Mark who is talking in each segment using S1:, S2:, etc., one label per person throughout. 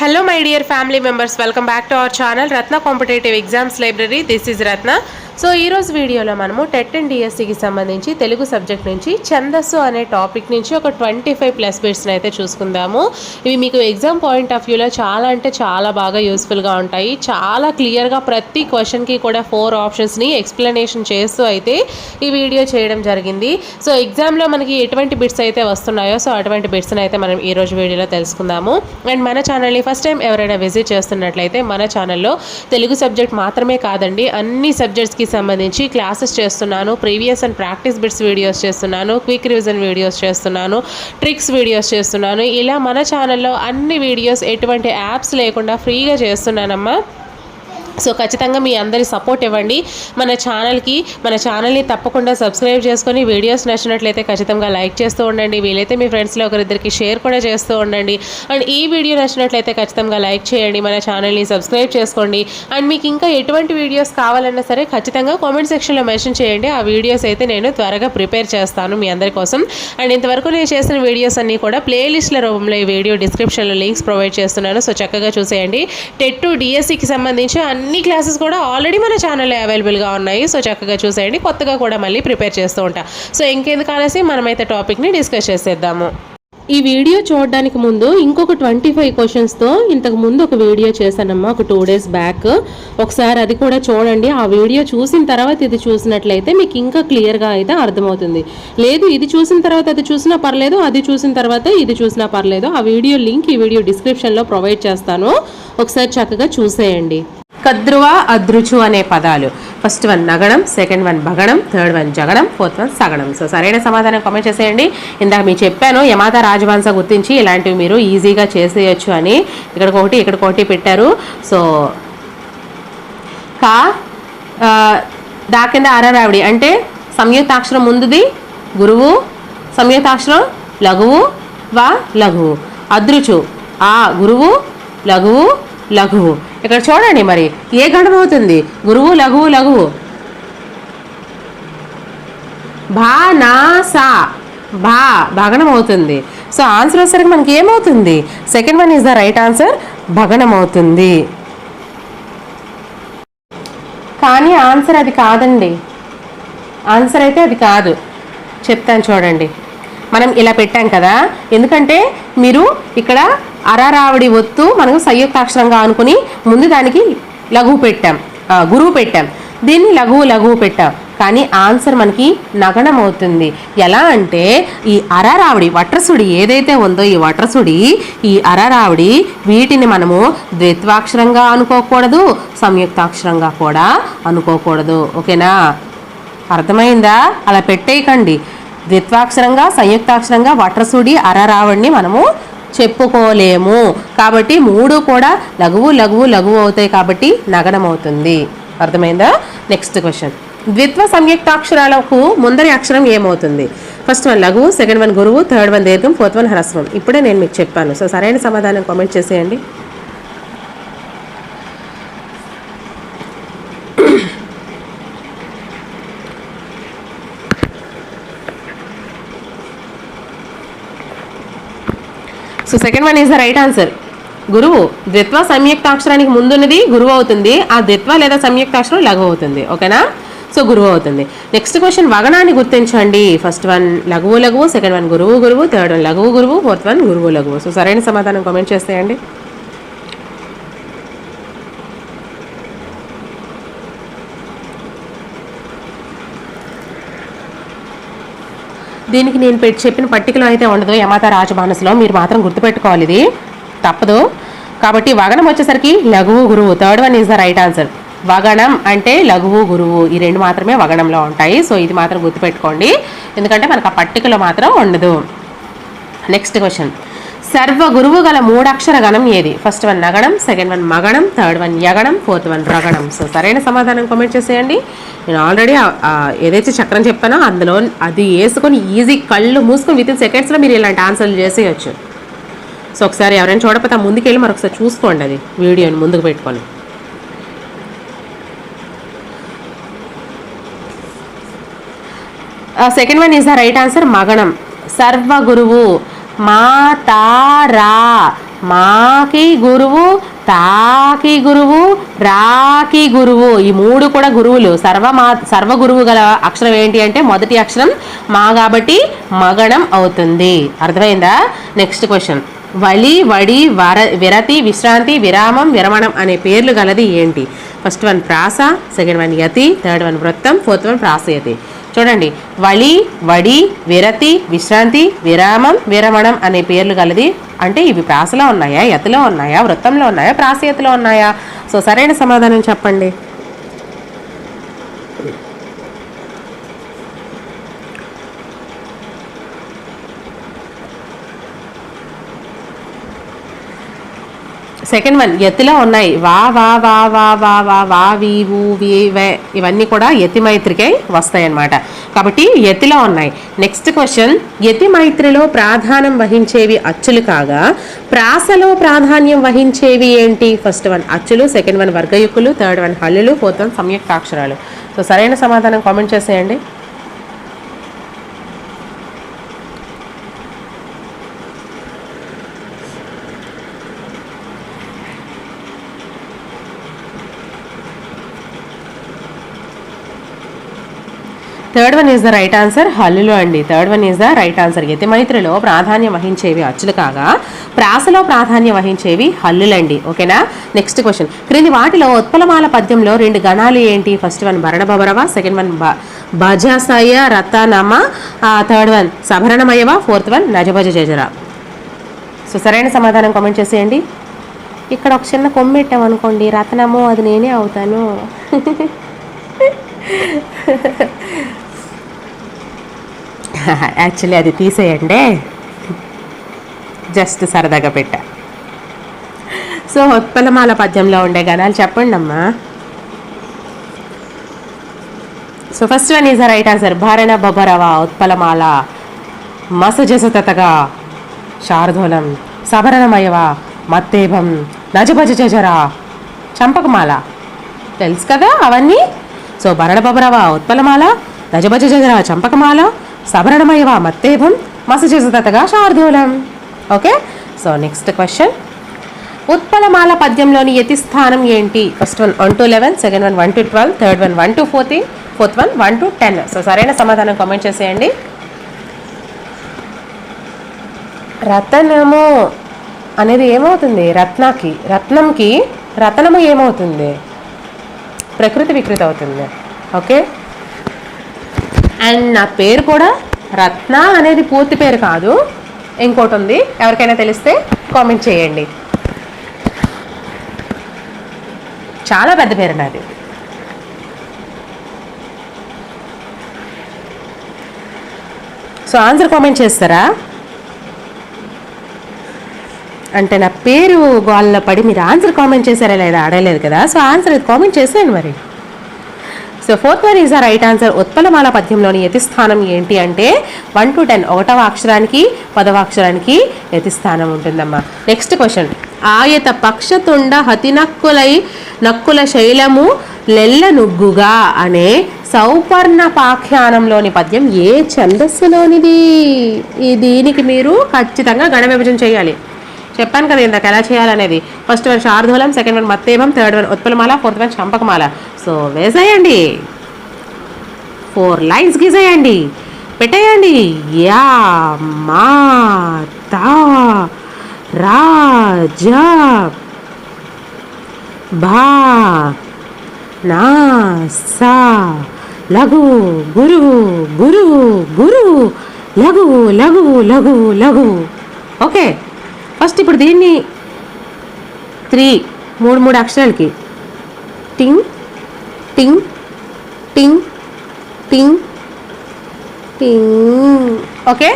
S1: Hello my dear family members, welcome back to our channel Ratna Competitive Exams Library. This is Ratna. So ఈరోజు వీడియోలో మనము TET and డిఎస్సికి సంబంధించి Telugu subject నుంచి ఛందస్సు అనే టాపిక్ నుంచి ఒక ట్వంటీ ఫైవ్ ప్లస్ బిట్స్ని అయితే చూసుకుందాము ఇవి మీకు ఎగ్జామ్ పాయింట్ ఆఫ్ వ్యూలో చాలా అంటే చాలా బాగా యూస్ఫుల్గా ఉంటాయి చాలా క్లియర్గా ప్రతి క్వశ్చన్కి కూడా ఫోర్ ఆప్షన్స్ని ఎక్స్ప్లెనేషన్ చేస్తూ అయితే ఈ వీడియో చేయడం జరిగింది సో ఎగ్జామ్లో మనకి ఎటువంటి బిట్స్ అయితే వస్తున్నాయో సో అటువంటి బిట్స్ని అయితే మనం ఈరోజు వీడియోలో తెలుసుకుందాము అండ్ మన ఛానల్ని ఫస్ట్ టైం ఎవరైనా విజిట్ చేస్తున్నట్లయితే మన ఛానల్లో తెలుగు సబ్జెక్ట్ మాత్రమే కాదండి అన్ని సబ్జెక్ట్స్కి సంబంధించి క్లాసెస్ చేస్తున్నాను previous and practice bits videos చేస్తున్నాను క్విక్ రివిజన్ వీడియోస్ చేస్తున్నాను ట్రిక్స్ వీడియోస్ చేస్తున్నాను ఇలా మన ఛానల్లో అన్ని వీడియోస్ ఎటువంటి యాప్స్ లేకుండా ఫ్రీగా చేస్తున్నానమ్మా సో ఖచ్చితంగా మీ అందరి సపోర్ట్ ఇవ్వండి మన ఛానల్కి మన ఛానల్ని తప్పకుండా సబ్స్క్రైబ్ చేసుకొని వీడియోస్ నచ్చినట్లయితే ఖచ్చితంగా లైక్ చేస్తూ ఉండండి వీలైతే మీ ఫ్రెండ్స్లో ఒకరిద్దరికి షేర్ కూడా చేస్తూ ఉండండి అండ్ ఈ వీడియో నచ్చినట్లయితే ఖచ్చితంగా లైక్ చేయండి మన ఛానల్ని సబ్స్క్రైబ్ చేసుకోండి అండ్ మీకు ఇంకా ఎటువంటి వీడియోస్ కావాలన్నా సరే ఖచ్చితంగా కామెంట్ సెక్షన్లో మెన్షన్ చేయండి ఆ వీడియోస్ అయితే నేను త్వరగా ప్రిపేర్ చేస్తాను మీ అందరి కోసం అండ్ ఇంతవరకు నేను చేసిన వీడియోస్ అన్నీ కూడా ప్లేలిస్ట్ల రూపంలో ఈ వీడియో డిస్క్రిప్షన్లో లింక్స్ ప్రొవైడ్ చేస్తున్నాను సో చక్కగా చూసేయండి టెట్ టు డిఎస్సికి సంబంధించి అన్ని అన్ని క్లాసెస్ కూడా ఆల్రెడీ మన ఛానల్లో అవైలబుల్గా ఉన్నాయి సో చక్కగా చూసేయండి కొత్తగా కూడా మళ్ళీ ప్రిపేర్ చేస్తూ ఉంటా సో ఇంకెందుకు ఆలసి మనమైతే టాపిక్ని డిస్కస్ చేసేద్దాము ఈ వీడియో చూడడానికి ముందు ఇంకొక ట్వంటీ ఫైవ్ క్వశ్చన్స్తో ఇంతకు ముందు ఒక వీడియో చేశానమ్మా ఒక టూ డేస్ బ్యాక్ ఒకసారి అది కూడా చూడండి ఆ వీడియో చూసిన తర్వాత ఇది చూసినట్లయితే మీకు ఇంకా క్లియర్గా అయితే అర్థమవుతుంది లేదు ఇది చూసిన తర్వాత అది చూసినా పర్లేదు అది చూసిన తర్వాత ఇది చూసినా పర్లేదు ఆ వీడియో లింక్ ఈ వీడియో డిస్క్రిప్షన్లో ప్రొవైడ్ చేస్తాను ఒకసారి చక్కగా చూసేయండి తద్రువ అదృచు అనే పదాలు ఫస్ట్ వన్ నగడం సెకండ్ వన్ భగణం థర్డ్ వన్ జగడం ఫోర్త్ వన్ సగడం సో సరైన సమాధానం కామెంట్ చేసేయండి ఇందాక మీరు చెప్పాను యమాత రాజవంశ గుర్తించి ఇలాంటివి మీరు ఈజీగా చేసేయచ్చు అని ఇక్కడికొకటి ఇక్కడికొకటి పెట్టారు సో కా దా కింద అంటే సంయుక్తాక్షరం ముందుది గురువు సంయుక్తాక్షరం లఘువు వా లఘువు అదృచు ఆ గురువు లఘువు లఘువు ఇక్కడ చూడండి మరి ఏ గడమవుతుంది గురువు లఘువు లఘువు భా నా సా భా భగనం అవుతుంది సో ఆన్సర్ వచ్చేసరికి మనకి ఏమవుతుంది second one is the right answer భగనం అవుతుంది కానీ ఆన్సర్ అది కాదండి ఆన్సర్ అయితే అది కాదు చెప్తాను చూడండి మనం ఇలా పెట్టాం కదా ఎందుకంటే మీరు ఇక్కడ అరారావడి ఒత్తు మనం సంయుక్తాక్షరంగా అనుకుని ముందు దానికి లఘువు పెట్టాం గురువు పెట్టాం దీన్ని లఘువు లఘువు పెట్టాం కానీ ఆన్సర్ మనకి నగణం అవుతుంది ఎలా అంటే ఈ అరారావిడి వట్రసుడి ఏదైతే ఉందో ఈ వట్రసుడి ఈ అరారావిడి వీటిని మనము ద్వైత్వాక్షరంగా అనుకోకూడదు సంయుక్తాక్షరంగా కూడా అనుకోకూడదు ఓకేనా అర్థమైందా అలా పెట్టేయకండి ద్విత్వాక్షరంగా సంయుక్తాక్షరంగా వట్రసుడి అరారావిడిని మనము చెప్పుకోలేము కాబట్టి మూడు కూడా లఘువు లఘువు లఘువు అవుతాయి కాబట్టి నగనం అవుతుంది అర్థమైందా నెక్స్ట్ క్వశ్చన్ ద్విత్వ సంయుక్తాక్షరాలకు ముందరి అక్షరం ఏమవుతుంది ఫస్ట్ వన్ లఘువు సెకండ్ వన్ గురువు థర్డ్ వన్ దీర్ఘం ఫోర్త్ వన్ హ్రస్వం ఇప్పుడే నేను మీకు చెప్పాను సో సరైన సమాధానం కామెంట్ చేసేయండి so second one is the right answer గురువు ద్విత్వ సంయుక్తాక్షరానికి ముందున్నది గురువు అవుతుంది ఆ ద్విత్వ లేదా సంయుక్తాక్షరం లఘు అవుతుంది ఓకేనా సో గురువు అవుతుంది నెక్స్ట్ క్వశ్చన్ వగనాన్ని గుర్తించండి ఫస్ట్ వన్ లఘువు లఘువు సెకండ్ వన్ గురువు గురువు థర్డ్ వన్ లఘువు గురువు ఫోర్త్ వన్ గురువు లఘువు సో సరైన సమాధానం కామెంట్ చేస్తాయండి దీనికి నేను పెట్టి చెప్పిన పట్టికలో అయితే ఉండదు యమాత రాజమానసులో మీరు మాత్రం గుర్తుపెట్టుకోవాలి ఇది తప్పదు కాబట్టి వగనం వచ్చేసరికి లఘువు గురువు third one is the right answer వగణం అంటే లఘువు గురువు ఈ రెండు మాత్రమే వగణంలో ఉంటాయి సో ఇది మాత్రం గుర్తుపెట్టుకోండి ఎందుకంటే మనకు ఆ పట్టికలో మాత్రం ఉండదు నెక్స్ట్ క్వశ్చన్ సర్వ గురువు గల మూడక్షర గణం ఏది ఫస్ట్ వన్ నగడం సెకండ్ వన్ మగణం థర్డ్ వన్ యగణం ఫోర్త్ వన్ రగణం సో సరైన సమాధానం కామెంట్ చేసేయండి నేను ఆల్రెడీ ఏదైతే చక్రం చెప్పానో అందులో అది వేసుకొని ఈజీ కళ్ళు మూసుకొని విత్ ఇన్ సెకండ్స్లో మీరు ఇలాంటి ఆన్సర్లు చేసేయచ్చు సో ఒకసారి ఎవరైనా చూడకపోతే ముందుకెళ్ళి మరొకసారి చూసుకోండి అది వీడియోని ముందుకు పెట్టుకొని second one is the right answer మగణం సర్వ గురువు మా తారా మాకి గురువు తాకి గురువు రాకి గురువు ఈ మూడు కూడా గురువులు సర్వమా సర్వ గురువు గల అక్షరం ఏంటి అంటే మొదటి అక్షరం మా కాబట్టి మగణం అవుతుంది అర్థమైందా నెక్స్ట్ క్వశ్చన్ వలి వడి వర విరతి విశ్రాంతి విరామం విరమణం అనే పేర్లు గలది ఏంటి ఫస్ట్ వన్ ప్రాస సెకండ్ వన్ యతి థర్డ్ వన్ వృత్తం ఫోర్త్ వన్ ప్రాసయతి చూడండి వళి వడి విరతి విశ్రాంతి విరామం విరమణం అనే పేర్లు కలది అంటే ఇవి ప్రాసలో ఉన్నాయా యతిలో ఉన్నాయా వృత్తంలో ఉన్నాయా ప్రాసయతలో ఉన్నాయా సో సరైన సమాధానం చెప్పండి సెకండ్ వన్ ఎత్తిలో ఉన్నాయి వా వా వా వా వా వా వా వి ఊ వి వే ఇవన్నీ కూడా ఎతి మైత్రికై వస్తాయన్నమాట కాబట్టి ఎతిలో ఉన్నాయి నెక్స్ట్ క్వశ్చన్ ఎతి మైత్రిలో ప్రాధాన్యం వహించేవి అచ్చులు కాగా ప్రాసలో ప్రాధాన్యం వహించేవి ఏంటి ఫస్ట్ వన్ అచ్చులు సెకండ్ వన్ వర్గయుక్కులు థర్డ్ వన్ హల్లులు ఫోర్త్ వన్ సంయుక్తాక్షరాలు సో సరైన సమాధానం కామెంట్ చేసేయండి third one is the right answer హల్లులు అండి third one is the right answer మైత్రిలో ప్రాధాన్యం వహించేవి అచ్చులు కాగా ప్రాసలో ప్రాధాన్యం వహించేవి హల్లులండి ఓకేనా నెక్స్ట్ క్వశ్చన్ క్రింది వాటిలో ఉత్పలమాల పద్యంలో రెండు గణాలు ఏంటి ఫస్ట్ వన్ భరణభవరవ సెకండ్ వన్ భజసయ రతనమ థర్డ్ వన్ సభరణమయవ ఫోర్త్ వన్ నజభజ జజర సో సరైన సమాధానం కామెంట్ చేసేయండి ఇక్కడ ఒక చిన్న కొమ్మెట్టాం అనుకోండి రతనము అది నేనే అవుతాను యాక్చువల్లీ అది తీసేయండి జస్ట్ సరదాగా పెట్టా సో ఉత్పలమాల పద్యంలో ఉండే గణాలు చెప్పండి అమ్మా so first one is right answer భారణ బొబరవ ఉత్పలమాల మసజసతగా శారదోలం సభరణమయవ మత్తేభం నజభజ జజరా చంపకమాల తెలుసు కదా అవన్నీ సో భరణ బొబరవ ఉత్పలమాల నజభజ జజరా చంపకమాల సవరణమయవ మత్తేభం మసచేసతగా శార్దూలం ఓకే సో నెక్స్ట్ క్వశ్చన్ ఉత్పలమాల పద్యంలోని యతి స్థానం ఏంటి first one one to eleven second one one to twelve third one one to fourteen fourth one one to ten so సరైన సమాధానం కామెంట్ చేసేయండి రతనము అనేది ఏమవుతుంది రత్నాకి రత్నంకి రతనము ఏమవుతుంది ప్రకృతి వికృతి అవుతుంది ఓకే అండ్ నా పేరు కూడా రత్న అనేది పూర్తి పేరు కాదు ఇంకోటి ఉంది ఎవరికైనా తెలిస్తే కామెంట్ చేయండి చాలా పెద్ద పేరు నాది సో ఆన్సర్ కామెంట్ చేస్తారా అంటే నా పేరు వాళ్ళ పడి మీరు ఆన్సర్ కామెంట్ చేశారా లేదా అడగలేదు కదా సో ఆన్సర్ కామెంట్ చేసేయండి మరి so fourth one is a right answer ఉత్పలమాల పద్యంలోని యతిస్థానం ఏంటి అంటే వన్ టు టెన్ ఒకటవ అక్షరానికి పదవ అక్షరానికి యతిస్థానం ఉంటుందమ్మా నెక్స్ట్ క్వశ్చన్ ఆయత పక్షతుండ హతి నక్కులై నక్కుల శైలము లెల్ల నుగ్గుగా అనే సౌపర్ణ పాఖ్యానంలోని పద్యం ఏ ఛందస్సులోనిది దీనికి మీరు ఖచ్చితంగా గణ విభజన చేయాలి చెప్పాను కదా ఇందాక ఎలా చేయాలనేది ఫస్ట్ వన్ శార్ధూలం సెకండ్ వన్ మత్తేమం థర్డ్ వన్ ఉత్పలమాల ఫోర్త్ వన్ చంపకమాల సో వేసేయండి ఫోర్ లైన్స్ గీసేయండి పెట్టేయండి యా మా తా రాజా భా నా సా లఘు గురువు గురువు గురువు లఘు లఘు లఘు లఘు ఓకే ఫస్ట్ ఇప్పుడు దీన్ని త్రీ మూడు మూడు అక్షరాలకి టింగ్ టింగ్ టింగ్ టింగ్ టింగ్ ఓకే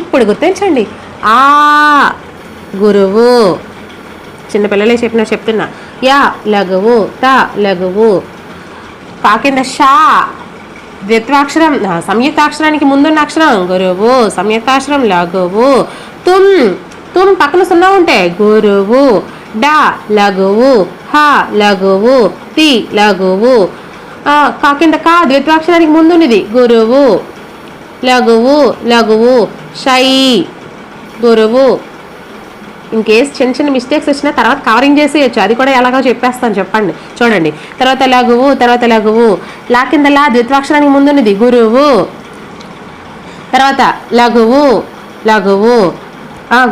S1: ఇప్పుడు గుర్తించండి ఆ గురువు చిన్నపిల్లలే చెప్పిన చెప్తున్నా యా లఘువు త లఘువు పా షా ద్విత్వాక్షరం సంయుక్తాక్షరానికి ముందున్న అక్షరం గురువు సంయుక్తాక్షరం లఘువు తుమ్ తూను పక్కన సున్నా ఉంటే గురువు డా లఘువు హ లఘువు తి లఘువు కాకింద కా ద్వితాక్షరానికి ముందు ఉన్నది గురువు లఘువు లఘువు షై గురువు ఇంకేస్ చిన్న చిన్న మిస్టేక్స్ వచ్చినా తర్వాత కవరింగ్ చేసేయచ్చు అది కూడా ఎలాగో చెప్పేస్తాను చెప్పండి చూడండి తర్వాత లఘువు తర్వాత లఘువు లా కింద లా ద్విత్వాక్షరానికి ముందున్నది గురువు తర్వాత లఘువు లఘువు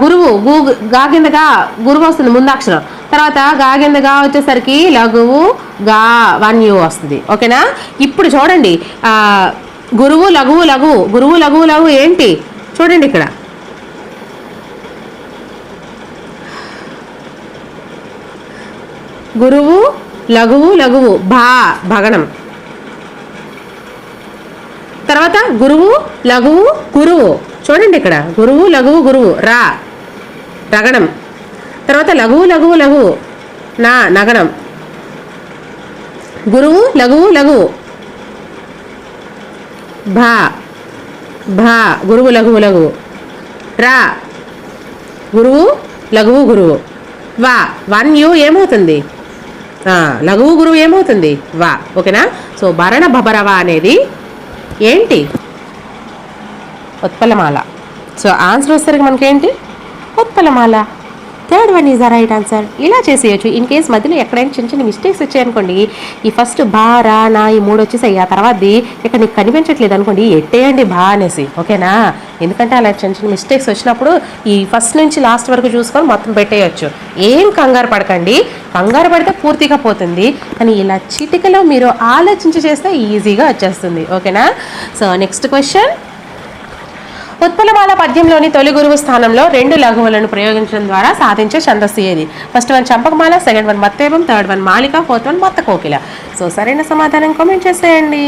S1: గురువు గు గాగిందగా గురువు వస్తుంది ముందాక్షరం తర్వాత గాగిందగా వచ్చేసరికి లఘువు గా వన్యు వస్తుంది ఓకేనా ఇప్పుడు చూడండి గురువు లఘువు లఘువు గురువు లఘువు లఘువు ఏంటి చూడండి ఇక్కడ గురువు లఘువు లఘువు భా భగణం తర్వాత గురువు లఘువు గురువు చూడండి ఇక్కడ గురువు లఘువు గురువు రా రగణం తర్వాత లఘువు లఘువు లఘువు నా నగణం గురువు లఘువు లఘువు భా భా గురువు లఘువు లఘువు రా గురువు లఘువు గురువు వా వన్ యూ ఏమవుతుంది లఘువు గురువు ఏమవుతుంది వా ఓకేనా సో భరణ భబరవ అనేది ఏంటి ఉత్పలమాల సో ఆన్సర్ వస్తారు మనకేంటి ఉత్పలమాల third one is the right answer ఇలా చేసేయచ్చు ఇన్ కేస్ మధ్యలో ఎక్కడైనా చిన్న చిన్న మిస్టేక్స్ వచ్చాయనుకోండి ఈ ఫస్ట్ బా రా నా ఈ మూడు వచ్చేసాయి ఆ తర్వాత ఇక్కడ నీకు కనిపించట్లేదు అనుకోండి ఎట్టేయండి బా అనేసి ఓకేనా ఎందుకంటే అలా చిన్న చిన్న మిస్టేక్స్ వచ్చినప్పుడు ఈ ఫస్ట్ నుంచి లాస్ట్ వరకు చూసుకొని మొత్తం పెట్టేయచ్చు ఏం కంగారు పడకండి కంగారు పడితే పూర్తిగా పోతుంది కానీ ఇలా చిటికలో మీరు ఆలోచించి చేస్తే ఈజీగా వచ్చేస్తుంది ఓకేనా సో నెక్స్ట్ క్వశ్చన్ ఉత్పలమాల పద్యంలోని తొలి గురువు స్థానంలో రెండు లఘువులను ప్రయోగించడం ద్వారా సాధించే ఛందస్సు ఏది ఫస్ట్ వన్ చంపకమాల సెకండ్ వన్ మత్తేపం థర్డ్ వన్ మాలిక ఫోర్త్ వన్ మత్త కోకిల సో సరైన సమాధానం కామెంట్ చేసేయండి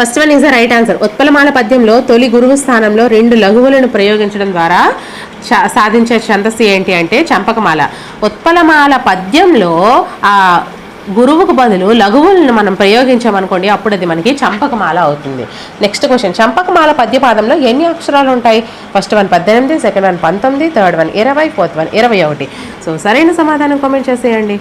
S1: first one is the right answer ఉత్పలమాల పద్యంలో తొలి గురువు స్థానంలో రెండు లఘువులను ప్రయోగించడం ద్వారా సాధించే ఛందస్సు ఏంటి అంటే చంపకమాల ఉత్పలమాల పద్యంలో ఆ గురువుకు బదులు లఘువులను మనం ప్రయోగించామనుకోండి అప్పుడు అది మనకి చంపకమాల అవుతుంది నెక్స్ట్ క్వశ్చన్ చంపకమాల పద్యపాదంలో ఎన్ని అక్షరాలు ఉంటాయి ఫస్ట్ వన్ పద్దెనిమిది సెకండ్ వన్ పంతొమ్మిది థర్డ్ వన్ ఇరవై ఫోర్త్ వన్ ఇరవై ఒకటి సో సరైన సమాధానం కామెంట్ చేసేయండి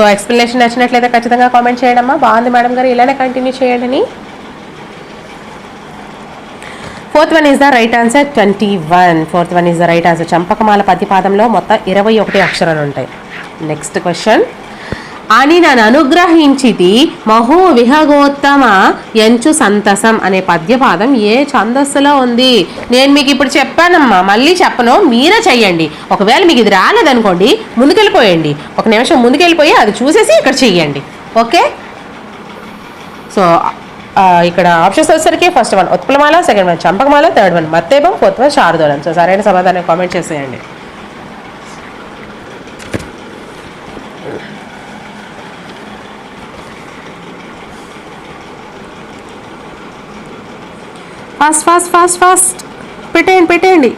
S1: సో ఎక్స్ప్లెనేషన్ నచ్చినట్లయితే ఖచ్చితంగా కామెంట్ చేయడమ్మా బాగుంది మేడం గారు ఇలానే కంటిన్యూ చేయండి fourth one is the right answer twenty one fourth one is the right answer చంపకమాల పతిపాదంలో మొత్తం ఇరవై ఒకటి అక్షరాలు ఉంటాయి నెక్స్ట్ క్వశ్చన్ అని నన్ను అనుగ్రహించితి మహో విహగోత్తమ ఎంచు సంతసం అనే పద్యపాదం ఏ ఛందస్సులో ఉంది నేను మీకు ఇప్పుడు చెప్పానమ్మా మళ్ళీ చెప్పను మీరే చెయ్యండి ఒకవేళ మీకు ఇది రాలేదనుకోండి ముందుకెళ్ళిపోయండి ఒక నిమిషం ముందుకెళ్ళిపోయి అది చూసేసి ఇక్కడ చెయ్యండి ఓకే సో ఇక్కడ ఆప్షన్స్ వచ్చేసరికి ఫస్ట్ వన్ ఉత్పలమాల సెకండ్ వన్ చంపకమాల థర్డ్ వన్ మత్తేబం ఫోర్త్ వన్ శారదోళం సో సరైన సమాధానం కామెంట్ చేసేయండి ఫాస్ట్ ఫాస్ట్ ఫాస్ట్ ఫాస్ట్ పెట్టేయండి పెట్టేయండి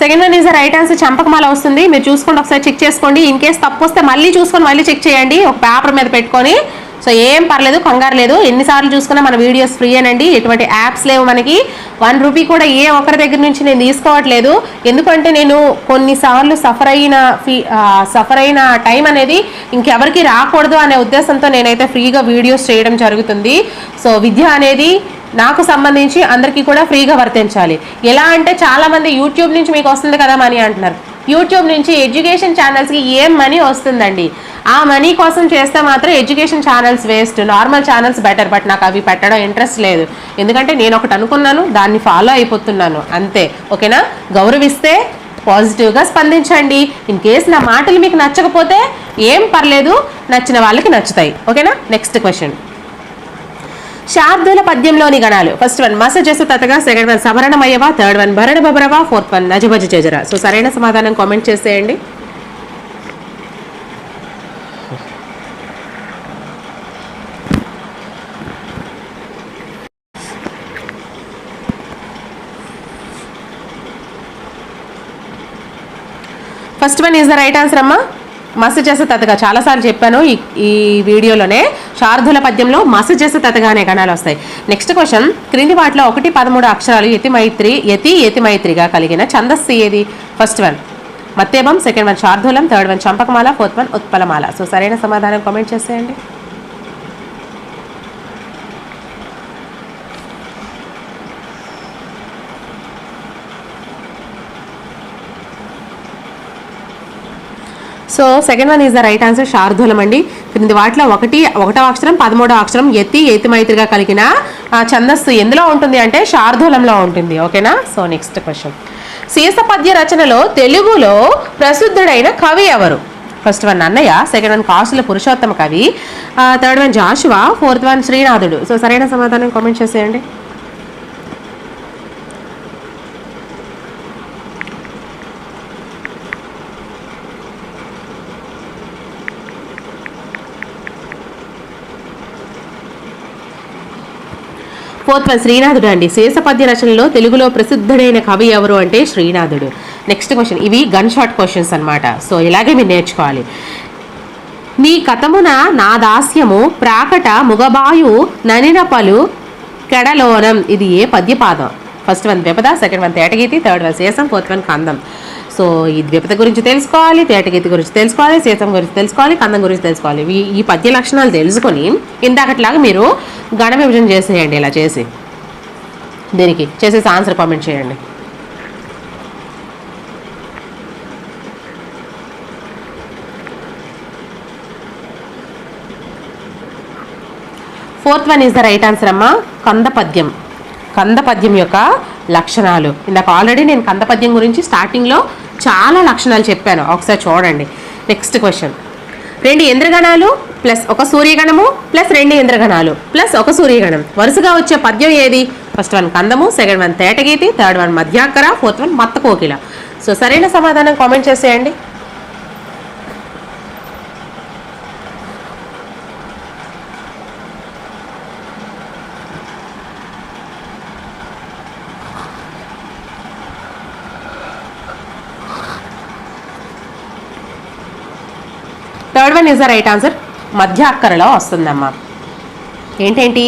S1: second one is right answer చంపకమాల వస్తుంది మీరు చూసుకోండి ఒకసారి చెక్ చేసుకోండి ఇన్ కేస్ తప్పు వస్తే మళ్ళీ చూసుకొని మళ్ళీ చెక్ చేయండి ఒక పేపర్ మీద పెట్టుకొని సో ఏం పర్లేదు కంగారు లేదు ఎన్నిసార్లు చూసుకున్నా మన వీడియోస్ ఫ్రీ అనండి ఎటువంటి యాప్స్ లేవు మనకి వన్ రూపీ కూడా ఏ ఒక్కరి దగ్గర నుంచి నేను తీసుకోవట్లేదు ఎందుకంటే నేను కొన్నిసార్లు సఫర్ అయిన ఫీ సఫర్ అయిన టైం అనేది ఇంకెవరికి రాకూడదు అనే ఉద్దేశంతో నేనైతే ఫ్రీగా వీడియోస్ చేయడం జరుగుతుంది సో విద్య అనేది నాకు సంబంధించి అందరికీ కూడా ఫ్రీగా వర్తించాలి ఎలా అంటే చాలామంది యూట్యూబ్ నుంచి మీకు వస్తుంది కదా మనీ అంటున్నారు యూట్యూబ్ నుంచి ఎడ్యుకేషన్ ఛానల్స్కి ఏం మనీ వస్తుందండి ఆ మనీ కోసం చేస్తే మాత్రం education channels waste normal channels better but నాకు అవి పెట్టడం ఇంట్రెస్ట్ లేదు ఎందుకంటే నేను ఒకటి అనుకున్నాను దాన్ని ఫాలో అయిపోతున్నాను అంతే ఓకేనా గౌరవిస్తే పాజిటివ్గా స్పందించండి ఇన్ కేస్ నా మాటలు మీకు నచ్చకపోతే ఏం పర్లేదు నచ్చిన వాళ్ళకి నచ్చుతాయి ఓకేనా నెక్స్ట్ క్వశ్చన్ శాబ్దుల పద్యంలోని గణాలు ఫస్ట్ వన్ మస చేసు తతగా సెకండ్ వన్ సమరణమయ్యవ థర్డ్ వన్ భరణ బబరవా ఫోర్త్ వన్ నజభజ చేజరా సో సరైన సమాధానం కామెంట్ చేసేయండి first one is the right answer అమ్మా మస్సు చేసే తతగా చాలాసార్లు చెప్పాను ఈ ఈ వీడియోలోనే శార్దుల పద్యంలో మస్సు చేసే తతగా అనే గణాలు వస్తాయి నెక్స్ట్ క్వశ్చన్ క్రింది వాటిలో ఒకటి పదమూడు అక్షరాలు మైత్రి యతి మైత్రిగా కలిగిన ఛందస్సు ఏది ఫస్ట్ వన్ మత్తేబం సెకండ్ వన్ శార్దూలం థర్డ్ వన్ చంపకమాల ఫోర్త్ వన్ ఉత్పలమాల సో సరైన సమాధానం కామెంట్ చేసేయండి so second one is the right answer శార్దూలం అండి క్రింది వాటిలో ఒకటి ఒకటో అక్షరం పదమూడో అక్షరం ఎత్తి ఎత్తి మైత్రిగా కలిగిన ఛందస్సు ఎందులో ఉంటుంది అంటే శార్దూలంలో ఉంటుంది ఓకేనా సో నెక్స్ట్ క్వశ్చన్ శీర్ష పద్య రచనలో తెలుగులో ప్రసిద్ధుడైన కవి ఎవరు first one Annayya second one Kasula Purushottama కవి third one Jashuva fourth one శ్రీనాథుడు సో సరైన సమాధానం కామెంట్ చేసేయండి ఫోర్త్ శ్రీనాథుడు అండి శేషపద్య రచనలో తెలుగులో ప్రసిద్ధుడైన కవి ఎవరు అంటే శ్రీనాథుడు నెక్స్ట్ క్వశ్చన్ ఇవి గన్ షాట్ క్వశ్చన్స్ అనమాట సో ఇలాగే మీరు నేర్చుకోవాలి నీ కథమున నా దాస్యము ప్రాకట ముగబాయు ననిన పలు కెడలోనం ఇది ఏ పద్యపాదం ఫస్ట్ వన్ ద్విపద సెకండ్ వన్ తేటగీతి థర్డ్ వన్ శేషం ఫోర్త్ వన్ కందం సో ఈ ద్విపత గురించి తెలుసుకోవాలి తేటగీతి గురించి తెలుసుకోవాలి సీతం గురించి తెలుసుకోవాలి కందం గురించి తెలుసుకోవాలి ఈ పద్య లక్షణాలు తెలుసుకొని ఇందాకట్లాగా మీరు గణ విభజన చేసేయండి ఇలా చేసి దీనికి చేసేసి ఆన్సర్ కామెంట్ చేయండి fourth one is the right answer అమ్మా కంద పద్యం కంద పద్యం యొక్క లక్షణాలు ఇందాక ఆల్రెడీ నేను కంద పద్యం గురించి స్టార్టింగ్లో చాలా లక్షణాలు చెప్పాను ఒకసారి చూడండి నెక్స్ట్ క్వశ్చన్ రెండు ఇంద్రగణాలు ప్లస్ ఒక సూర్యగణము ప్లస్ రెండు ఇంద్రగణాలు ప్లస్ ఒక సూర్యగణం వరుసగా వచ్చే పద్యం ఏది ఫస్ట్ వన్ కందము సెకండ్ వన్ తేటగీతి థర్డ్ వన్ మధ్యాకర ఫోర్త్ వన్ మత్త కోకిల సో సరైన సమాధానం కామెంట్ చేసేయండి one is the right answer మధ్య అక్కరలో వస్తుందమ్మా ఏంటేంటి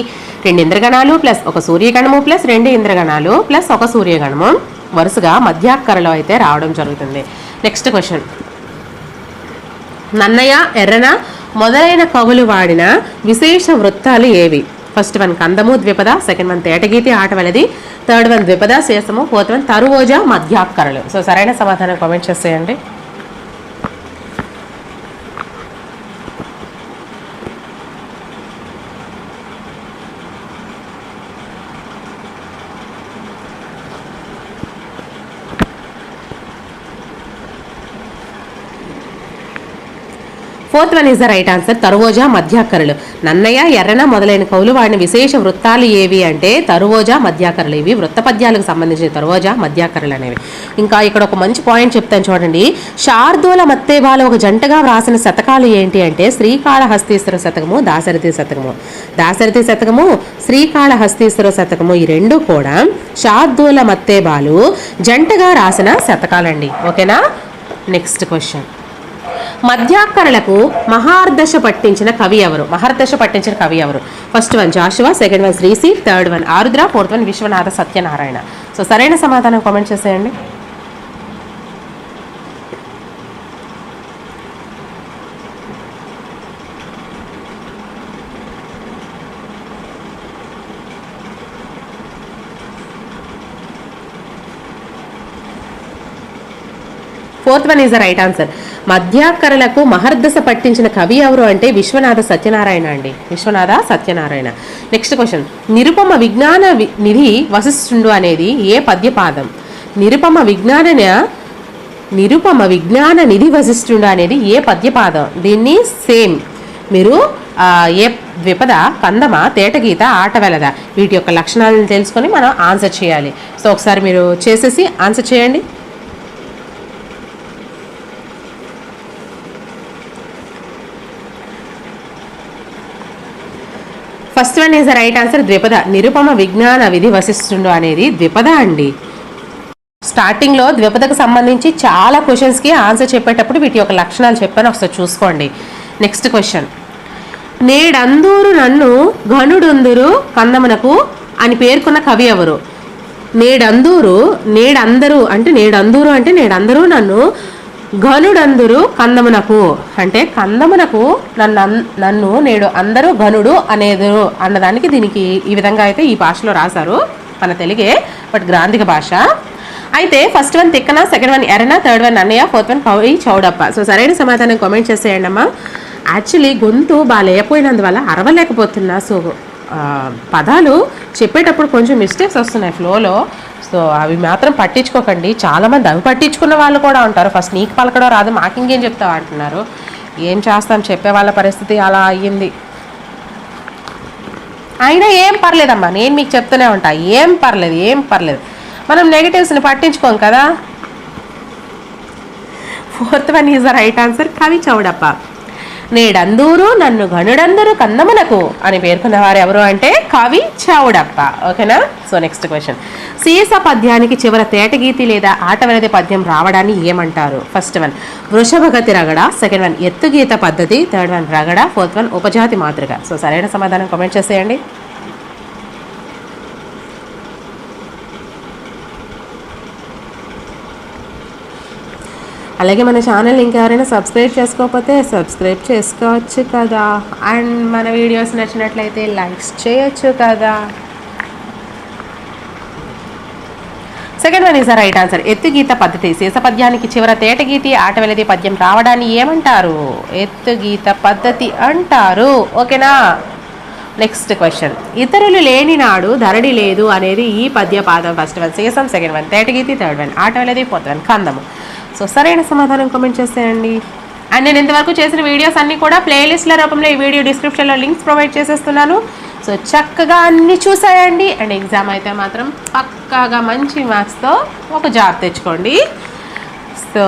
S1: రెండు ఇంద్రగణాలు ప్లస్ ఒక సూర్యగణము ప్లస్ రెండు ఇంద్రగణాలు ప్లస్ ఒక సూర్యగణము వరుసగా మధ్య అక్కరలో అయితే రావడం జరుగుతుంది నెక్స్ట్ క్వశ్చన్ నన్నయ్య ఎర్రన మొదలైన కవులు వాడిన విశేష వృత్తాలు ఏవి ఫస్ట్ వన్ కందము ద్విపద సెకండ్ వన్ తేటగీతి ఆట వలది థర్డ్ వన్ ద్విపద శేషము ఫోర్త్ వన్ తరువోజ మధ్యాక్కరలు సో సరైన సమాధానం కామెంట్ చేసేయండి fourth one is the right answer తరువోజా మధ్యాకరులు నన్నయ్య ఎర్రన మొదలైన కవులు వాడిన విశేష వృత్తాలు ఏవి అంటే తరువోజా మధ్యాకరులు ఇవి వృత్త పద్యాలకు సంబంధించిన తరువోజా మధ్యాకరులు అనేవి ఇంకా ఇక్కడ ఒక మంచి పాయింట్ చెప్తాను చూడండి శార్దూల మత్తేబాలు ఒక జంటగా వ్రాసిన శతకాలు ఏంటి అంటే శ్రీకాళహస్తీశ్వర శతకము దాశరథి శతకము దాశరథి శతకము శ్రీకాళహస్తీశ్వర శతకము ఈ రెండు కూడా శార్దూల మత్తేబాలు జంటగా రాసిన శతకాలండి ఓకేనా నెక్స్ట్ క్వశ్చన్ మధ్యాకరణకు మహార్దశ పట్టించిన కవి ఎవరు మహార్దశ పట్టించిన కవి ఎవరు first one Jashuva second one శ్రీసి third one Arudra fourth one Viswanatha Satyanarayana so సరైన సమాధానం కామెంట్ చేసేయండి fourth one is the right answer మధ్యాకరలకు మహర్దశ పట్టించిన కవి ఎవరు అంటే విశ్వనాథ సత్యనారాయణ అండి విశ్వనాథ సత్యనారాయణ నెక్స్ట్ క్వశ్చన్ నిరుపమ విజ్ఞాన నిధి వశిష్ఠుండు అనేది ఏ పద్యపాదం నిరుపమ విజ్ఞాన నిరుపమ విజ్ఞాన నిధి వశిష్ఠుండు అనేది ఏ పద్యపాదం దీన్ని సేమ్ మీరు ఏ ద్విపద కందమ తేటగీత ఆటవెలద వీటి యొక్క లక్షణాలను తెలుసుకొని మనం ఆన్సర్ చేయాలి సో ఒకసారి మీరు చేసేసి ఆన్సర్ చేయండి first one is the right answer ద్విపద నిరుపమ విజ్ఞాన విధి వసిస్తుండు అనేది ద్విపద అండి స్టార్టింగ్లో ద్విపదకు సంబంధించి చాలా క్వశ్చన్స్కి ఆన్సర్ చెప్పేటప్పుడు వీటి యొక్క లక్షణాలు చెప్పాను ఒకసారి చూసుకోండి నెక్స్ట్ క్వశ్చన్ నేడందూరు నన్ను ఘనుడుందురు కందమునకు అని పేర్కొన్న కవి ఎవరు నేడందూరు నేడందరూ అంటే నేడందూరు అంటే నేడందరూ నన్ను ఘనుడందరూ కందమునకు అంటే కందమునకు నన్ను నన్ను నేడు అందరూ ఘనుడు అనేది అన్నదానికి దీనికి ఈ విధంగా అయితే ఈ భాషలో రాశారు మన తెలుగే బట్ గ్రాంధిక భాష అయితే first one Tikkana second one Errana third one Annayya fourth one Pauri Chaudappa so సరైన సమాధానం కామెంట్ చేసేయండి అమ్మా యాక్చువల్లీ గొంతు బాగాలేకపోయినందువల్ల అరవలేకపోతున్నా సో పదాలు చెప్పేటప్పుడు కొంచెం మిస్టేక్స్ వస్తున్నాయి ఫ్లోలో సో అవి మాత్రం పట్టించుకోకండి చాలామంది అవి పట్టించుకున్న వాళ్ళు కూడా ఉంటారు ఫస్ట్ నీకు పలకడం రాదు మాకింకేం చెప్తావు అంటున్నారు ఏం చేస్తాం చెప్పే వాళ్ళ పరిస్థితి అలా అయ్యింది అయినా ఏం పర్లేదమ్మా నేను మీకు చెప్తూనే ఉంటా ఏం పర్లేదు ఏం పర్లేదు మనం నెగిటివ్స్ని పట్టించుకోం కదా fourth one is the right answer కవి చౌడప్ప నేడందూరు నన్ను గనుడందరు కందమునకు అని పేర్కొన్నవారు ఎవరు అంటే కవి చావుడప్ప ఓకేనా సో నెక్స్ట్ క్వశ్చన్ సీస పద్యానికి చివర తేటగీతి లేదా ఆటవరది పద్యం రావడాన్ని ఏమంటారు ఫస్ట్ వన్ వృషభగతి రగడ సెకండ్ వన్ ఎత్తుగీత పద్ధతి థర్డ్ వన్ రగడ ఫోర్త్ వన్ ఉపజాతి మాతృక సో సరైన సమాధానం కామెంట్ చేసేయండి అలాగే మన ఛానల్ ఇంకా ఎవరైనా సబ్స్క్రైబ్ చేసుకోకపోతే సబ్స్క్రైబ్ చేసుకోవచ్చు కదా అండ్ మన వీడియోస్ నచ్చినట్లయితే లైక్స్ చేయొచ్చు కదా second one is right answer ఎత్తుగీత పద్ధతి శేషపద్యానికి చివర తేటగీతి ఆటవెలది పద్యం రావడాన్ని ఏమంటారు ఎత్తుగీత పద్ధతి అంటారు ఓకేనా నెక్స్ట్ క్వశ్చన్ ఇతరులు లేని నాడు ధరడి లేదు అనేది ఈ పద్య పాదం ఫస్ట్ వన్ శేషం సెకండ్ వన్ తేటగీతి థర్డ్ వన్ ఆటవెలది ఫోర్త్ వన్ కందము సో సరైన సమాధానం కామెంట్ చేసేయండి అండ్ నేను ఇంతవరకు చేసిన వీడియోస్ అన్నీ కూడా ప్లేలిస్ట్ల రూపంలో ఈ వీడియో డిస్క్రిప్షన్లో లింక్స్ ప్రొవైడ్ చేసేస్తున్నాను సో చక్కగా అన్నీ చూసేయండి అండ్ ఎగ్జామ్ అయితే మాత్రం పక్కాగా మంచి మార్క్స్తో ఒక జాబ్ తెచ్చుకోండి సో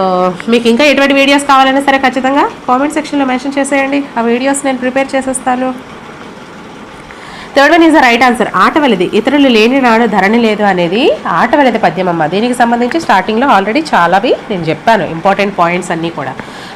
S1: మీకు ఇంకా ఎటువంటి వీడియోస్ కావాలన్నా సరే ఖచ్చితంగా కామెంట్ సెక్షన్లో మెన్షన్ చేసేయండి ఆ వీడియోస్ నేను ప్రిపేర్ చేసేస్తాను third one is the right answer ఆటవలది ఇతరులు లేని నాడు ధరణి లేదు అనేది ఆటవలది పద్యం అమ్మ దీనికి సంబంధించి స్టార్టింగ్లో ఆల్రెడీ చాలావి నేను చెప్పాను ఇంపార్టెంట్ పాయింట్స్ అన్నీ కూడా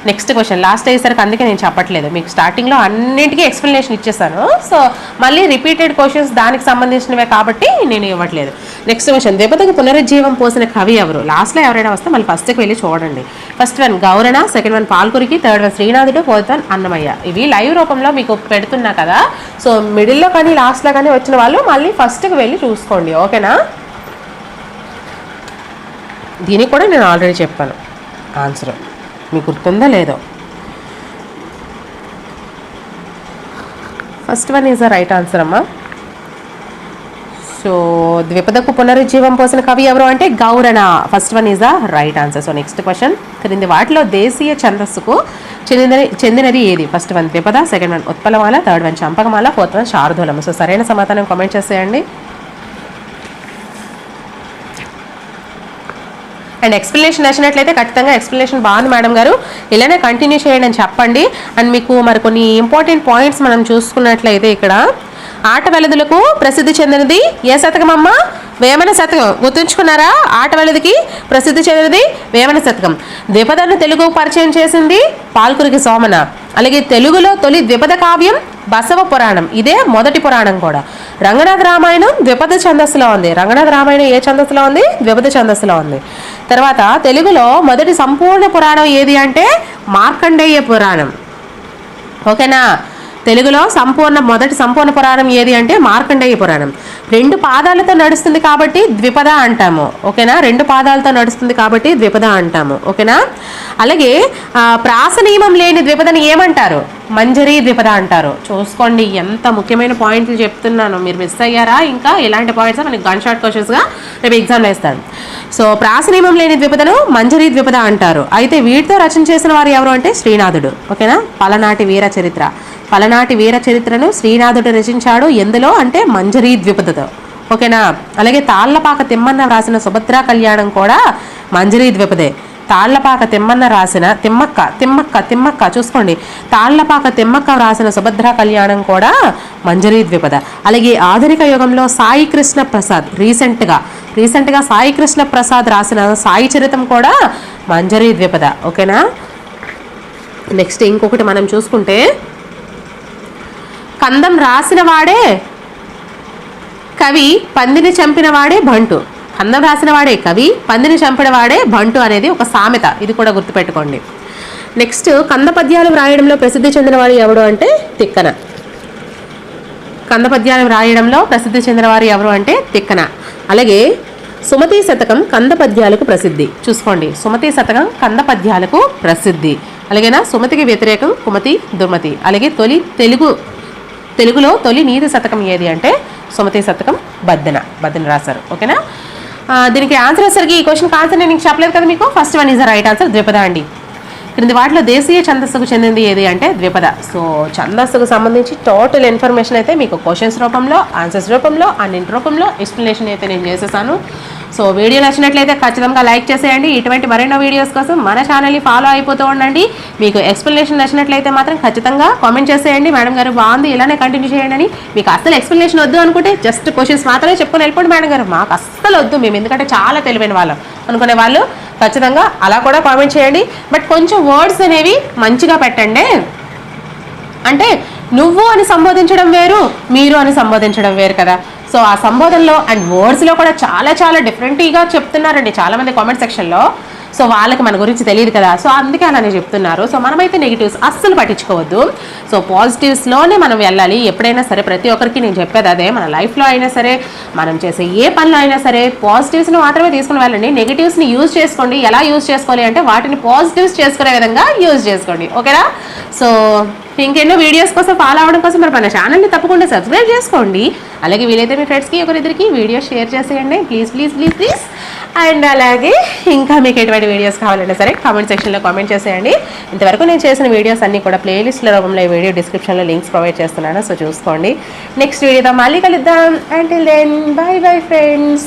S1: నెక్స్ట్ క్వశ్చన్ లాస్ట్ అయ్యేసరికి అందుకే నేను చెప్పట్లేదు మీకు స్టార్టింగ్లో అన్నింటికీ ఎక్స్ప్లెనేషన్ ఇచ్చేసాను సో మళ్ళీ రిపీటెడ్ క్వశ్చన్స్ దానికి సంబంధించినవే కాబట్టి నేను ఇవ్వట్లేదు నెక్స్ట్ క్వశ్చన్ దెబ్బతకు పునరుజ్జీవం పోసిన కవి ఎవరు లాస్ట్లో ఎవరైనా వస్తే మళ్ళీ ఫస్ట్కి వెళ్ళి చూడండి first one Gaurana second one Palkuriki third one శ్రీనాథుడు ఫోర్త్ వన్ అన్నమయ్య ఇవి లైవ్ రూపంలో మీకు పెడుతున్నా కదా సో మిడిల్లో కానీ లాస్ట్లో కానీ వచ్చిన వాళ్ళు మళ్ళీ ఫస్ట్కి వెళ్ళి చూసుకోండి ఓకేనా దీనికి కూడా నేను ఆల్రెడీ చెప్పాను ఆన్సర్ మీకు గుర్తుందో లేదో first one is the right answer అమ్మా సో ద్విపదకు పునరుజ్జీవం పోసిన కవి ఎవరు అంటే Gaurana first one is the right answer so next question క్రింది వాటిలో దేశీయ ఛందస్సుకు చెందిన చెందినది ఏది ఫస్ట్ వన్ ద్విపద సెకండ్ వన్ ఉత్పలమాల థర్డ్ వన్ చంపకమాల ఫోర్త్ వన్ శారదూలం సో సరైన సమాధానం కామెంట్ చేసేయండి అండ్ ఎక్స్ప్లెనేషన్ నచ్చినట్లయితే ఖచ్చితంగా ఎక్స్ప్లెనేషన్ బాగుంది మేడం గారు ఇలానే కంటిన్యూ చేయండి అని చెప్పండి అండ్ మీకు మరి కొన్ని ఇంపార్టెంట్ పాయింట్స్ మనం చూసుకున్నట్లయితే ఇక్కడ ఆట వెలదులకు ప్రసిద్ధి చెందినది ఏ శతకం అమ్మ వేమన శతకం గుర్తుంచుకున్నారా ఆట వెలదికి ప్రసిద్ధి చెందినది వేమన శతకం ద్విపదను తెలుగు పరిచయం చేసింది పాల్కురికి సోమన అలాగే తెలుగులో తొలి ద్విపద కావ్యం బసవ పురాణం ఇదే మొదటి పురాణం కూడా రంగనాథ రామాయణం ద్విపద ఛందస్సులో ఉంది రంగనాథ రామాయణం ఏ ఛందస్సులో ఉంది ద్విపద ఛందస్సులో ఉంది తర్వాత తెలుగులో మొదటి సంపూర్ణ పురాణం ఏది అంటే మార్కండేయ పురాణం ఓకేనా తెలుగులో సంపూర్ణ మొదటి సంపూర్ణ పురాణం ఏది అంటే మార్కండేయ పురాణం రెండు పాదాలతో నడుస్తుంది కాబట్టి ద్విపద అంటాము ఓకేనా రెండు పాదాలతో నడుస్తుంది కాబట్టి ద్విపద అంటాము ఓకేనా అలాగే ప్రాస నియమం లేని ద్విపదని ఏమంటారు మంజరీ ద్విపద అంటారు చూసుకోండి ఎంత ముఖ్యమైన పాయింట్లు చెప్తున్నాను మీరు మిస్ అయ్యారా ఇంకా ఇలాంటి పాయింట్స్ మనకి గన్ షాట్ క్వశ్చన్స్గా రేపు ఎగ్జామ్ వేస్తాను సో ప్రాసనీమం లేని ద్విపదను మంజరీ ద్విపద అంటారు అయితే వీటితో రచన చేసిన వారు ఎవరు అంటే శ్రీనాథుడు ఓకేనా పలనాటి వీర చరిత్ర పలనాటి వీర చరిత్రను శ్రీనాథుడు రచించాడు ఎందులో అంటే మంజరీ ద్విపదతో ఓకేనా అలాగే తాళ్లపాక తిమ్మన్న రాసిన సుభద్రా కళ్యాణం కూడా మంజరీ ద్విపదే తాళ్లపాక తిమ్మన్న రాసిన తిమ్మక్క తిమ్మక్క తిమ్మక్క చూసుకోండి తాళ్లపాక తిమ్మక్క రాసిన సుభద్ర కళ్యాణం కూడా మంజరీ ద్విపద అలాగే ఆధునిక యుగంలో సాయి కృష్ణ ప్రసాద్ రీసెంట్గా రీసెంట్గా సాయి కృష్ణ ప్రసాద్ రాసిన సాయి చరితం కూడా మంజరీ ద్విపద ఓకేనా నెక్స్ట్ ఇంకొకటి మనం చూసుకుంటే కందం రాసిన వాడే కవి పందిని చంపినవాడే బంటు అందం రాసిన వాడే కవి పందిని చంపినవాడే బంటు అనేది ఒక సామెత ఇది కూడా గుర్తుపెట్టుకోండి నెక్స్ట్ కంద పద్యాలు వ్రాయడంలో ప్రసిద్ధి చెందినవారు ఎవడు అంటే తిక్కన కంద పద్యాలు వ్రాయడంలో ప్రసిద్ధి చెందినవారు ఎవరు అంటే తిక్కన అలాగే సుమతి శతకం కంద పద్యాలకు ప్రసిద్ధి చూసుకోండి సుమతి శతకం కంద పద్యాలకు ప్రసిద్ధి అలాగేనా సుమతికి వ్యతిరేకం కుమతి దుమతి అలాగే తొలి తెలుగు తెలుగులో తొలి నీతి శతకం ఏది అంటే సుమతి శతకం బద్దన బద్దన రాశారు ఓకేనా దీనికి ఆన్సర్ వచ్చరికి ఈ క్వశ్చన్కి ఆన్సర్ నేను చెప్పలేదు కదా మీకు first one is the right answer ద్విపద అండి క్రింది వాటిలో దేశీయ ఛందస్సుకు చెందింది ఏది అంటే ద్విపద సో ఛందస్సుకు సంబంధించి టోటల్ ఇన్ఫర్మేషన్ అయితే మీకు క్వశ్చన్స్ రూపంలో ఆన్సర్స్ రూపంలో అన్నింటి రూపంలో ఎక్స్ప్లెనేషన్ అయితే నేను చేసేసాను సో వీడియో నచ్చినట్లయితే ఖచ్చితంగా లైక్ చేసేయండి ఇటువంటి మరెన్నో వీడియోస్ కోసం మన ఛానల్ని ఫాలో అయిపోతూ ఉండండి మీకు ఎక్స్ప్లెనేషన్ నచ్చినట్లయితే మాత్రం ఖచ్చితంగా కామెంట్ చేసేయండి మేడం గారు బాగుంది ఇలానే కంటిన్యూ చేయండి అని మీకు అస్సలు ఎక్స్ప్లెనేషన్ వద్దు అనుకుంటే జస్ట్ క్వశ్చన్స్ మాత్రమే చెప్పుకుని వెళ్ళిపోండి మేడం గారు మాకు అస్సలు వద్దు మేము ఎందుకంటే చాలా తెలివైన వాళ్ళం అనుకునే వాళ్ళు ఖచ్చితంగా అలా కూడా కామెంట్ చేయండి బట్ కొంచెం వర్డ్స్ అనేవి మంచిగా పెట్టండి అంటే నువ్వు అని సంబోధించడం వేరు మీరు అని సంబోధించడం వేరు కదా సో ఆ సంబోధనలో అండ్ వర్డ్స్లో కూడా చాలా చాలా డిఫరెంట్గా చెప్తున్నారండి చాలామంది కామెంట్ సెక్షన్లో సో వాళ్ళకి మన గురించి తెలియదు కదా సో అందుకే అలానే చెప్తున్నారు సో మనమైతే నెగిటివ్స్ అస్సలు పట్టించుకోవద్దు సో పాజిటివ్స్లోనే మనం వెళ్ళాలి ఎప్పుడైనా సరే ప్రతి ఒక్కరికి నేను చెప్పేది అదే మన లైఫ్లో అయినా సరే మనం చేసే ఏ పనిలో అయినా సరే పాజిటివ్స్ని మాత్రమే తీసుకుని వెళ్ళండి నెగిటివ్స్ని యూజ్ చేసుకోండి ఎలా యూజ్ చేసుకోవాలి అంటే వాటిని పాజిటివ్స్ చేసుకునే విధంగా యూజ్ చేసుకోండి ఓకేనా సో ఇంకెన్నో వీడియోస్ కోసం ఫాలో అవడం కోసం మరి మన ఛానల్ని తప్పకుండా సబ్స్క్రైబ్ చేసుకోండి అలాగే వీలైతే మీ ఫ్రెండ్స్కి ఒకరిద్దరికి వీడియో షేర్ చేసేయండి please please please please and అలాగే ఇంకా మీకు ఎటువంటి వీడియోస్ కావాలంటే సరే కామెంట్ సెక్షన్లో కామెంట్ చేసేయండి ఇంతవరకు నేను చేసిన వీడియోస్ అన్నీ కూడా ప్లేలిస్ట్ల రూపంలో ఈ వీడియో డిస్క్రిప్షన్లో లింక్స్ ప్రొవైడ్ చేస్తున్నాను సో చూసుకోండి నెక్స్ట్ వీడియోతో మళ్ళీ కలుద్దాం and then bye bye friends